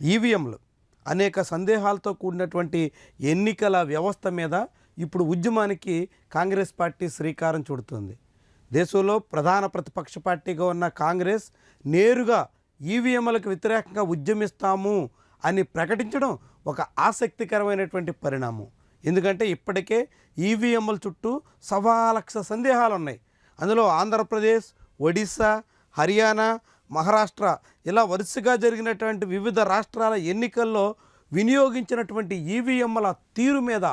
ఈవీఎంలు అనేక సందేహాలతో కూడినటువంటి ఎన్నికల వ్యవస్థ మీద ఇప్పుడు ఉద్యమానికి కాంగ్రెస్ పార్టీ శ్రీకారం చుడుతుంది. దేశంలో ప్రధాన ప్రతిపక్ష పార్టీగా ఉన్న కాంగ్రెస్ నేరుగా ఈవీఎంలకు వ్యతిరేకంగా ఉద్యమిస్తాము అని ప్రకటించడం ఒక ఆసక్తికరమైనటువంటి పరిణామం. ఎందుకంటే ఇప్పటికే ఈవీఎంల చుట్టూ సవా లక్ష సందేహాలు ఉన్నాయి అందులో ఆంధ్రప్రదేశ్ ఒడిశా హర్యానా మహారాష్ట్ర ఇలా వరుసగా జరిగినటువంటి వివిధ రాష్ట్రాల ఎన్నికల్లో వినియోగించినటువంటి ఈవీఎంల తీరు మీద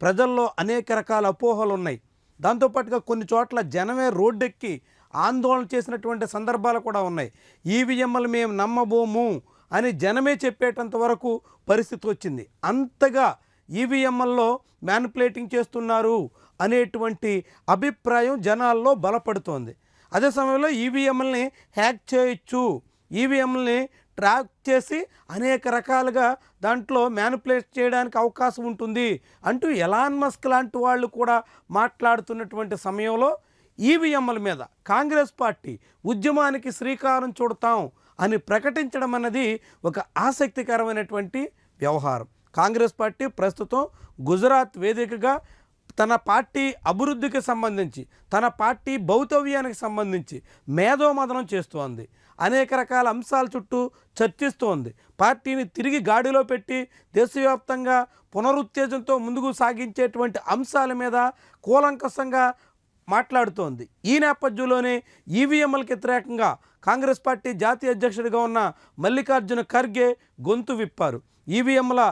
ప్రజల్లో అనేక రకాల అపోహలు ఉన్నాయి. దాంతోపాటుగా కొన్ని చోట్ల జనమే రోడ్డెక్కి ఆందోళన చేసినటువంటి సందర్భాలు కూడా ఉన్నాయి. ఈవీఎంలు మేము నమ్మబోము అని జనమే చెప్పేటంత వరకు పరిస్థితి వచ్చింది. అంతగా ఈవీఎంలలో మ్యానిపులేటింగ్ చేస్తున్నారు అనేటువంటి అభిప్రాయం జనాల్లో బలపడుతోంది. అదే సమయంలో ఈవీఎంలని హ్యాక్ చేయొచ్చు. ఈవీఎంలని ట్రాక్ చేసి అనేక రకాలుగా దాంట్లో మ్యానిపులేట్ చేయడానికి అవకాశం ఉంటుంది అంటూ ఎలాన్ మస్క్ లాంటి వాళ్ళు కూడా మాట్లాడుతున్నటువంటి సమయంలో ఈవీఎంల మీద కాంగ్రెస్ పార్టీ ఉద్యమానికి శ్రీకారం చుడతాం అని ప్రకటించడం అన్నది ఒక ఆసక్తికరమైనటువంటి వ్యవహారం. కాంగ్రెస్ పార్టీ ప్రస్తుతం గుజరాత్ వేదికగా తన పార్టీ అభివృద్ధికి సంబంధించి తన పార్టీ భౌతవ్యానికి సంబంధించి మేధోమదనం చేస్తోంది. అనేక రకాల అంశాల చుట్టూ చర్చిస్తోంది. పార్టీని తిరిగి గాడిలో పెట్టి దేశవ్యాప్తంగా పునరుత్తేజంతో ముందుకు సాగించేటువంటి అంశాల మీద కూలంకషంగా మాట్లాడుతోంది. ఈ నేపథ్యంలోనే ఈవీఎంలకు వ్యతిరేకంగా కాంగ్రెస్ పార్టీ జాతీయ అధ్యక్షుడిగా ఉన్న మల్లికార్జున ఖర్గే గొంతు విప్పారు. ఈవీఎంల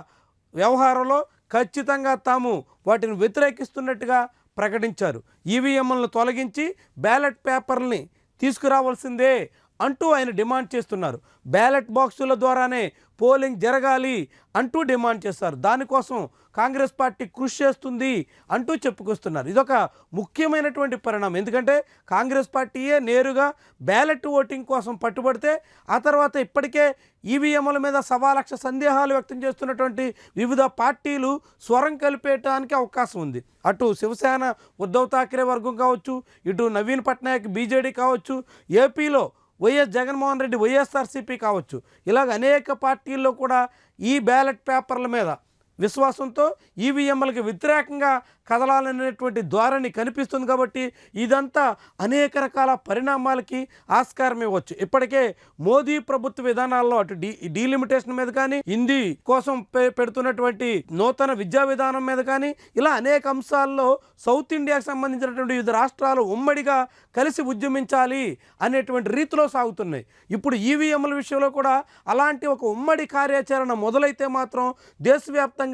వ్యవహారంలో ఖచ్చితంగా తాము వాటిని వ్యతిరేకిస్తున్నట్టుగా ప్రకటించారు. ఈవీఎంలను తొలగించి బ్యాలెట్ పేపర్ని తీసుకురావాల్సిందే. అంటూ ఆయన డిమాండ్ చేస్తున్నారు. బ్యాలెట్ బాక్సుల ద్వారానే పోలింగ్ జరగాలి అంటూ డిమాండ్ చేస్తారు. దానికోసం కాంగ్రెస్ పార్టీ కృషి చేస్తుంది అంటూ చెప్పుకొస్తున్నారు. ఇదొక ముఖ్యమైనటువంటి పరిణామం. ఎందుకంటే కాంగ్రెస్ పార్టీయే నేరుగా బ్యాలెట్ ఓటింగ్ కోసం పట్టుబడితే ఆ తర్వాత ఇప్పటికే ఈవీఎంల మీద సవా లక్ష సందేహాలు వ్యక్తం చేస్తున్నటువంటి వివిధ పార్టీలు స్వరం కలిపేయటానికి అవకాశం ఉంది. అటు శివసేన ఉద్ధవ్ ఠాక్రే వర్గం కావచ్చు ఇటు నవీన్ పట్నాయక్ బీజేడీ కావచ్చు ఏపీలో వైఎస్ జగన్మోహన్ రెడ్డి వైఎస్ఆర్సీపీ కావచ్చు. ఇలాగ అనేక పార్టీల్లో కూడా ఈ బ్యాలెట్ పేపర్ల మీద విశ్వాసంతో ఈవీఎంలకు వ్యతిరేకంగా కదలాలనేటువంటి ధోరణి కనిపిస్తుంది కాబట్టి ఇదంతా అనేక రకాల పరిణామాలకి ఆస్కారం ఇవ్వచ్చు. ఇప్పటికే మోదీ ప్రభుత్వ విధానాల్లో అటు డీ డీలిమిటేషన్ మీద కానీ హిందీ కోసం పె- పెడుతున్నటువంటి నూతన విద్యా విధానం మీద కానీ ఇలా అనేక అంశాల్లో సౌత్ ఇండియాకు సంబంధించినటువంటి వివిధ రాష్ట్రాలు ఉమ్మడిగా కలిసి ఉద్యమించాలి అనేటువంటి రీతిలో సాగుతున్నాయి. ఇప్పుడు ఈవీఎంల విషయంలో కూడా అలాంటి ఒక ఉమ్మడి కార్యాచరణ మొదలైతే మాత్రం దేశవ్యాప్తంగా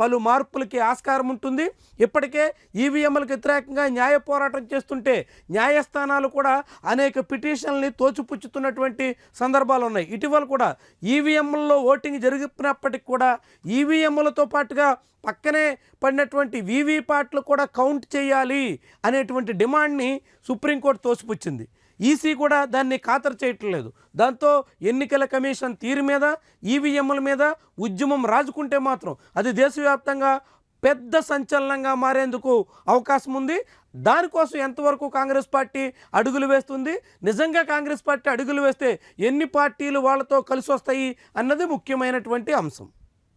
పలు మార్పులకి ఆస్కారం ఉంటుంది. ఇప్పటికే ఈవీఎంలకు వ్యతిరేకంగా న్యాయ పోరాటం చేస్తుంటే న్యాయస్థానాలు కూడా అనేక పిటిషన్లని తోచిపుచ్చుతున్నటువంటి సందర్భాలు ఉన్నాయి. ఇటీవల కూడా ఈవీఎంలలో ఓటింగ్ జరిగినప్పటికి కూడా ఈవీఎంలతో పాటుగా పక్కనే పడినటువంటి వీవీపాట్లు కూడా కౌంట్ చేయాలి అనేటువంటి డిమాండ్ని సుప్రీంకోర్టు తోసిపుచ్చింది. ఈసీ కూడా దాన్ని ఖాతరు చేయట్లేదు. దాంతో ఎన్నికల కమిషన్ తీరు మీద ఈవీఎంల మీద ఉద్యమం రాజుకుంటే మాత్రం అది దేశవ్యాప్తంగా పెద్ద సంచలనంగా మారేందుకు అవకాశం ఉంది. దానికోసం ఎంతవరకు కాంగ్రెస్ పార్టీ అడుగులు వేస్తుంది? నిజంగా కాంగ్రెస్ పార్టీ అడుగులు వేస్తే ఎన్ని పార్టీలు వాళ్ళతో కలిసి వస్తాయి అన్నది ముఖ్యమైనటువంటి అంశం.